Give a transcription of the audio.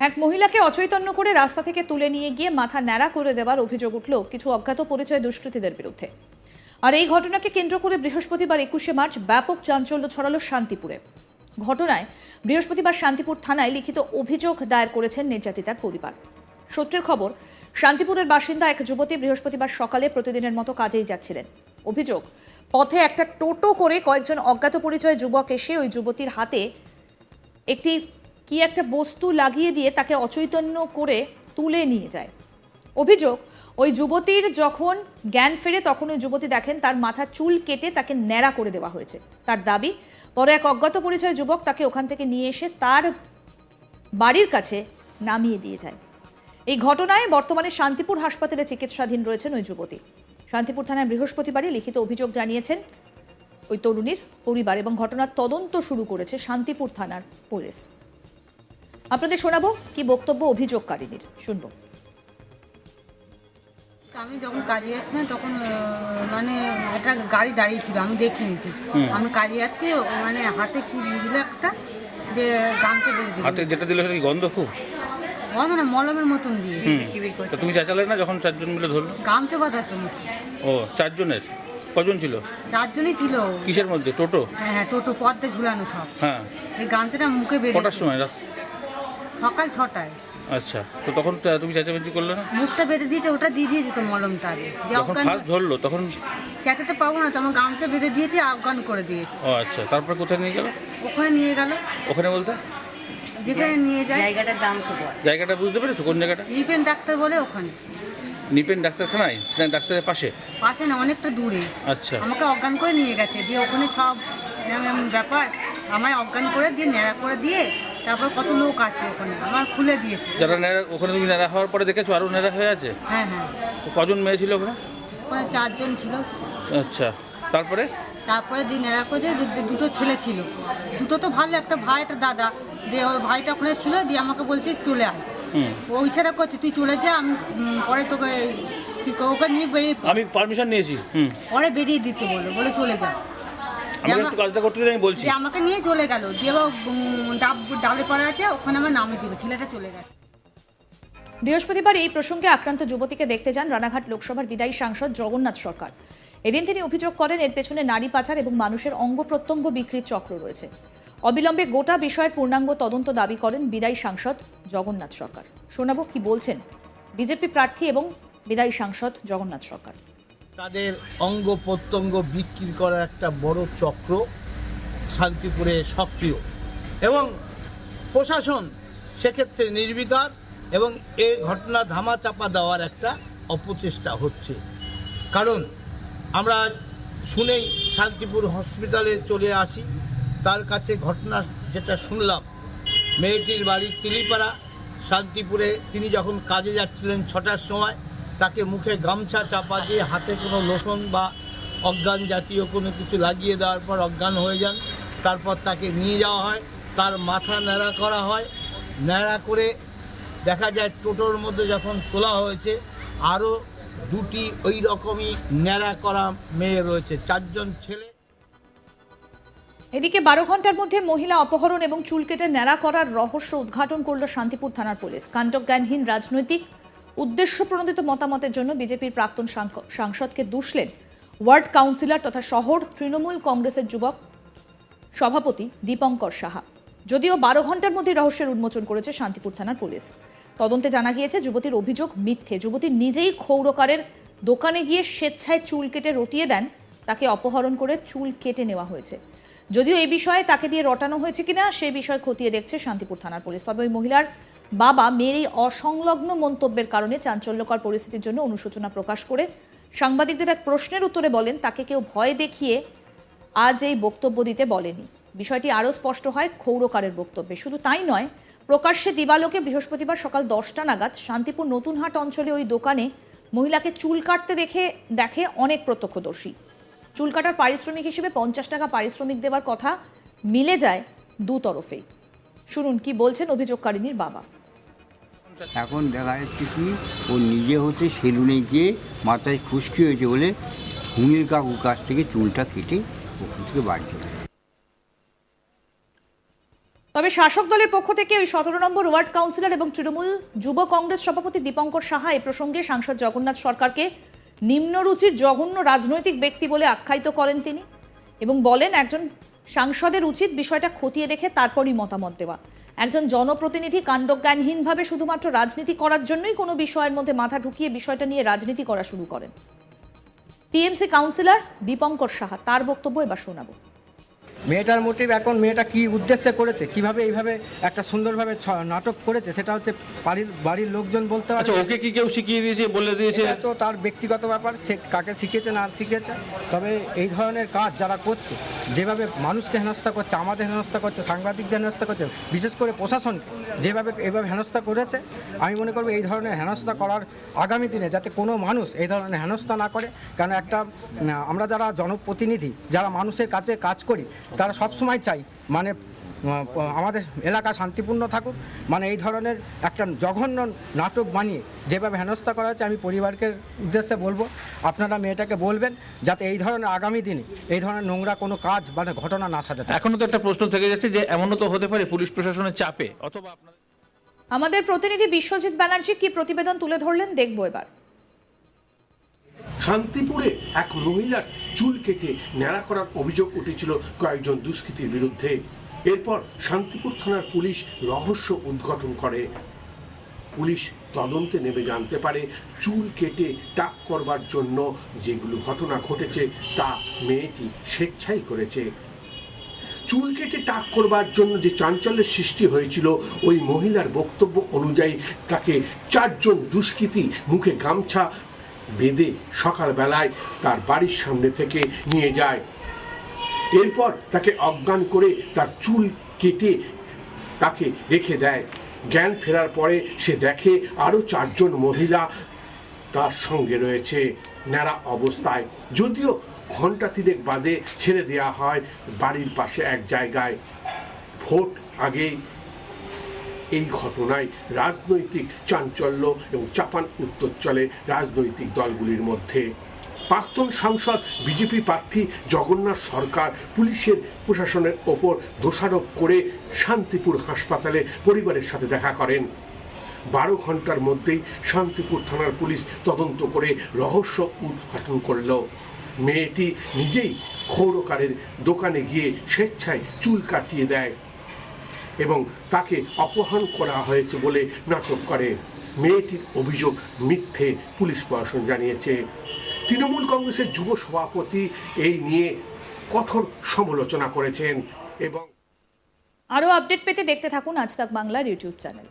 এক মহিলাকে অচৈতন্য করে রাস্তা থেকে তুলে নিয়ে গিয়ে মাথা ন্যাড়া করে দেওয়ার অভিযোগ উঠল কিছু অজ্ঞাত পরিচয় দুষ্কৃতীদের বিরুদ্ধে। আর এই ঘটনাকে কেন্দ্র করে বৃহস্পতিবার একুশে মার্চ ব্যাপক চাঞ্চল্য ছড়ালো শান্তিপুরে। ঘটনায় বৃহস্পতিবার শান্তিপুর থানায় লিখিত অভিযোগ দায়ের করেছেন নির্যাতিতার পরিবার। সূত্রের খবর, শান্তিপুরের বাসিন্দা এক যুবতী বৃহস্পতিবার সকালে প্রতিদিনের মতো কাজেই যাচ্ছিলেন। অভিযোগ, পথে একটা টোটো করে কয়েকজন অজ্ঞাত পরিচয় যুবক এসে ওই যুবতীর হাতে একটি কি একটা বস্তু লাগিয়ে দিয়ে তাকে অচৈতন্য করে তুলে নিয়ে যায়। অভিযোগ, ওই যুবতীর যখন জ্ঞান ফেরে তখন ওই যুবতী দেখেন তার মাথা চুল কেটে তাকে ন্যাড়া করে দেওয়া হয়েছে। তার দাবি পরে এক অজ্ঞাত পরিচয় যুবক তাকে ওখান থেকে নিয়ে এসে তার বাড়ির কাছে নামিয়ে দিয়ে যায়। এই ঘটনায় বর্তমানে শান্তিপুর হাসপাতালে চিকিৎসাধীন রয়েছেন ওই যুবতী। শান্তিপুর থানায় বৃহস্পতিবারই লিখিত অভিযোগ জানিয়েছেন ওই তরুণীর পরিবার এবং ঘটনার তদন্ত শুরু করেছে শান্তিপুর থানার পুলিশ। আপনাদের শোনাবো কি বক্তব্য অভিযোগকারীদের। শুনব। আমি যখন কাজে যাচ্ছিলাম তখন মানে একটা গাড়ি দাঁড়িয়ে ছিল আমি দেখিনি ঠিক আমি কাজে যাচ্ছি মানে হাতে কি দিল একটা যে গামছা বেঁধে দিল। হাতে যেটা দিল সেটা কি গন্ধ খুব? বন্ধ না মলমের মতন দিয়ে তা তুমি চেঁচালে না যখন চারজন মিলে ধরলো? গামছা বাঁধা তুমি ও চারজনের? কজন ছিল? চারজনই ছিল। কিসের মধ্যে? টোটো? হ্যাঁ হ্যাঁ টোটো পথে ঝুলানো সব। হ্যাঁ। এই গামছাটা মুখে বেরিয়ে কটার সময়? রাত সকাল ছটায়। আচ্ছা তো তখন তুমি চেঁচামেচি করলে না? মুখটা বেঁধে দিয়েছে ওটা দিয়ে দিয়েছে তো মলমটা আগে। যখন ফার্স্ট ধরলো তখন চেঁচাতে পারব না তখন গামছা বেঁধে দিয়েছে অজ্ঞান করে দিয়েছে। ও আচ্ছা তারপরে কোথায় নিয়ে গেল? ওখানে নিয়ে গেল। ওখানে বলতে? যেখানে নিয়ে যায়। জায়গাটা বুঝতে পেরেছ? কোন জায়গাটা? লিপেন ডাক্তার বলে ওখানে। নিপেন ডাক্তারখানায়? না ডাক্তারের পাশে? পাশে না অনেকটা দূরে। আচ্ছা। আমাকে অজ্ঞান করে নিয়ে গেছে। দিয়ে ওখানে সব ব্যাপার আমায় অজ্ঞান করে দিয়ে ন্যাড়া করে দিয়ে তারপর কত লোক আছে ওখানে? আমার খুলে দিয়েছে। যারা নেড়া ওখানে তুমি নেড়া হওয়ার পরে দেখেছ আরও নেড়া হয়ে আছে? হ্যাঁ হ্যাঁ। তো কজন মেয়ে ছিল ওখানে? ওখানে চারজন ছিল। আচ্ছা। তারপরে? তারপরে দিয়ে ন্যাড়া করে দিয়ে দু- দুটো ছেলে ছিল। দুটো তো ভালো একটা ভাই একটা দাদা। দিয়ে ওই ভাইটা ওখানে ছিল দিয়ে আমাকে বলছে চলে আয়। হুম। ও ইশারা করছে তুই চলে যা আমি উম, পরে তোকে কি ওকে নিয়ে বেরিয়ে আমি পারমিশন নিয়েছি। হুম। পরে বেরিয়ে দিতে বলল বলে চলে যা। আমি একটু কাজটা করতে দিলে আমি বলছি। যে আমাকে নিয়ে চলে গেল। ডাব ডাবলে পড়া আছে ওখানে আমার নামে দিল ছেলেটা চলে গেছে। বৃহস্পতিবার এই প্রসঙ্গে আক্রান্ত যুবতীকে দেখতে যান রানাঘাট লোকসভার বিদায়ী সাংসদ জগন্নাথ সরকার। এদিন তিনি অভিযোগ করেন এর পেছনে নারী পাচার এবং মানুষের অঙ্গ প্রত্যঙ্গ বিক্রির চক্র রয়েছে। অবিলম্বে গোটা বিষয়ের পূর্ণাঙ্গ তদন্ত দাবি করেন বিদায়ী সাংসদ জগন্নাথ সরকার। শোনাবো কি বলছেন বিজেপি প্রার্থী এবং বিদায়ী সাংসদ জগন্নাথ সরকার। তাদের অঙ্গ প্রত্যঙ্গ বিক্রি করার একটা বড় চক্র শান্তিপুরে সক্রিয়। এবং প্রশাসন সেক্ষেত্রে নির্বিকার এবং এ ঘটনা ধামাচাপা দেওয়ার একটা অপচেষ্টা হচ্ছে। কারণ আমরা শুনেই শান্তিপুর হসপিটালে চলে আসি, তার কাছে ঘটনা যেটা শুনলাম, মেয়েটির বাড়ি তিলিপাড়া, শান্তিপুরে তিনি যখন কাজে যাচ্ছিলেন ছটার সময় তাকে মুখে গামছা চাপা দিয়ে হাতে কোনো লোশন বা অজ্ঞান জাতীয় কোনো কিছু লাগিয়ে দেওয়ার পর অজ্ঞান হয়ে যান। তারপর তাকে নিয়ে যাওয়া হয়। তার মাথা ন্যাড়া করা হয়। ন্যাড়া করে দেখা যায় টোটোর মধ্যে যখন তোলা হয়েছে আরও দুটি ওই রকমই ন্যাড়া করা মেয়ে রয়েছে। চারজন ছেলে। এদিকে বারো ঘণ্টার মধ্যে মহিলা অপহরণ এবং চুল কেটে ন্যাড়া করার রহস্য উদ্ঘাটন করল শান্তিপুর থানার পুলিশ। কাণ্ডজ্ঞানহীন রাজনৈতিক উদ্দেশ্য প্রণোদিত মতামতের জন্য বিজেপির প্রাক্তন সাংসদকে দুষলেন ওয়ার্ড কাউন্সিলর তথা শহর তৃণমূল কংগ্রেসের যুবক সভাপতি দীপঙ্কর সাহা। যদিও বারো ঘণ্টার মধ্যে রহস্যের উন্মোচন করেছে শান্তিপুর থানার পুলিশ। তদন্তে জানা গিয়েছে, যুবতীর অভিযোগ মিথ্যে। যুবতী নিজেই ক্ষৌরকারের দোকানে গিয়ে স্বেচ্ছায় চুল কেটে রটিয়ে দেন। তাকে অপহরণ করে চুল কেটে নেওয়া হয়েছে। যদিও এই বিষয়ে তাকে দিয়ে রটানো হয়েছে কিনা সেই বিষয় খতিয়ে দেখছে শান্তিপুর থানার পুলিশ। তবে ওই মহিলার বাবা মেয়ের এই অসংলগ্ন মন্তব্যের কারণে চাঞ্চল্যকর পরিস্থিতির জন্য অনুশোচনা প্রকাশ করে সাংবাদিকদের এক প্রশ্নের উত্তরে বলেন, তাকে কেউ ভয় দেখিয়ে আজ এই বক্তব্য দিতে বলেনি। বিষয়টি আরও স্পষ্ট হয় ক্ষৌরকারের বক্তব্যে। শুধু তাই নয়, প্রকাশ্যে দিবালোকে বৃহস্পতিবার সকাল দশটা নাগাদ শান্তিপুর নতুনহাট অঞ্চলে ওই দোকানে মহিলাকে চুল কাটতে দেখে দেখে অনেক প্রত্যক্ষদর্শী। চুল কাটার পারিশ্রমিক হিসেবে পঞ্চাশ টাকা পারিশ্রমিক দেওয়ার কথা মিলে যায় দু তরফেই শুনুন কি বলছেন অভিযোগকারিনীর বাবা। এখন দেখা যাচ্ছে কি, ও নিজে হতে সেলুনে গিয়ে মাথায় খুশকি হয়েছে বলে হুমির কাকুর কাছ থেকে চুলটা কেটে ওখান থেকে বাড়ি চলে তবে শাসক দলের পক্ষ থেকে ওই সতেরো নম্বর ওয়ার্ড কাউন্সিলর এবং তৃণমূল যুব কংগ্রেস সভাপতি দীপঙ্কর সাহা এ প্রসঙ্গে সাংসদ জগন্নাথ সরকারকে নিম্নরুচির জঘন্য রাজনৈতিক ব্যক্তি বলে আখ্যায়িত করেন তিনি এবং বলেন, একজন সাংসদের উচিত বিষয়টা খতিয়ে দেখে তারপরই মতামত দেওয়া। একজন জনপ্রতিনিধি কাণ্ডজ্ঞানহীনভাবে শুধুমাত্র রাজনীতি করার জন্যই কোনো বিষয়ের মধ্যে মাথা ঢুকিয়ে বিষয়টা নিয়ে রাজনীতি করা শুরু করেন। টিএমসি কাউন্সিলর দীপঙ্কর সাহা, তার বক্তব্য এবার শোনাবো। মেয়েটার মোটিভ এখন মেয়েটা কি উদ্দেশ্যে করেছে কীভাবে এইভাবে একটা সুন্দরভাবে নাটক করেছে সেটা হচ্ছে বাড়ির বাড়ির লোকজন বলতে আচ্ছা পারবে ওকে কি কেউ শিখিয়ে দিয়েছে বলে দিয়েছে? তো তার ব্যক্তিগত ব্যাপার সে কাকে শিখেছে না শিখেছে তবে এই ধরনের কাজ যারা করছে যেভাবে মানুষকে হেনস্থা করছে আমাদের হেনস্থা করছে সাংবাদিকদের হেনস্থা করছে বিশেষ করে প্রশাসনকে যেভাবে এভাবে হেনস্থা করেছে আমি মনে করব এই ধরনের হেনস্থা করার আগামী দিনে যাতে কোনো মানুষ এই ধরনের হেনস্থা না করে কারণ একটা আমরা যারা জনপ্রতিনিধি যারা মানুষের কাছে কাজ করি তারা সবসময় চাই মানে আমাদের এলাকা শান্তিপূর্ণ থাকুক মানে এই ধরনের একটা জঘন্য নাটক বানিয়ে যেভাবে হেনস্থা করা হচ্ছে আমি পরিবারকে উদ্দেশ্যে বলব আপনারা মেয়েটাকে বলবেন যাতে এই ধরনের আগামী দিনে এই ধরনের নোংরা কোনো কাজ মানে ঘটনা না সাজাতে এখনও তো একটা প্রশ্ন থেকে যাচ্ছে যে এমনও তো হতে পারে পুলিশ প্রশাসনের চাপে অথবা আমাদের প্রতিনিধি বিশ্বজিৎ ব্যানার্জি কি প্রতিবেদন তুলে ধরলেন দেখব এবার। শান্তিপুরে এক মহিলার চুল কেটে ন্যাড়া করার অভিযোগ উঠেছিল কয়েকজন দুষ্কৃতীর বিরুদ্ধে। এরপর শান্তিপুর থানার পুলিশ রহস্য উদ্ঘাটন করে। পুলিশ তদন্তে নেমে জানতে পারে, চুল কেটে টাক করবার জন্য যেগুলো ঘটনা ঘটেছে তা মেয়েটি স্বেচ্ছাই করেছে। চুল কেটে টাক করবার জন্য যে চাঞ্চল্যের সৃষ্টি হয়েছিল, ওই মহিলার বক্তব্য অনুযায়ী তাকে চারজন দুষ্কৃতী মুখে গামছা বেঁধে সকালবেলায় তার বাড়ির সামনে থেকে নিয়ে যায়। এরপর তাকে অজ্ঞান করে তার চুল কেটে তাকে রেখে দেয়। জ্ঞান ফেরার পরে সে দেখে আরও চারজন মহিলা তার সঙ্গে রয়েছে। ন্যাড়া অবস্থায়। যদিও ঘণ্টা তিনেক বাদে ছেড়ে দেওয়া হয় বাড়ির পাশে এক জায়গায়। ভোট আগেই এই ঘটনায় রাজনৈতিক চাঞ্চল্য এবং চাপান উত্তর চলে রাজনৈতিক দলগুলির মধ্যে। প্রাক্তন সাংসদ, বিজেপি প্রার্থী, জগন্নাথ সরকার, পুলিশের প্রশাসনের ওপর দোষারোপ করে শান্তিপুর হাসপাতালে পরিবারের সাথে দেখা করেন। বারো ঘণ্টার মধ্যেই শান্তিপুর থানার পুলিশ তদন্ত করে রহস্য উদ্ঘাটন করল। মেয়েটি নিজেই ক্ষৌরকারের দোকানে গিয়ে স্বেচ্ছায় চুল কাটিয়ে দেয়। এবং তাকে অপহরণ করা হয়েছে বলে নাটক করে। মেয়েটির অভিযোগ মিথ্যে, পুলিশ প্রশাসন জানিয়েছে। তৃণমূল কংগ্রেসের যুব সভাপতি এই নিয়ে কঠোর সমালোচনা করেছেন এবং আরও আপডেট পেতে দেখতে থাকুন আজ তাক বাংলার ইউটিউব চ্যানেল।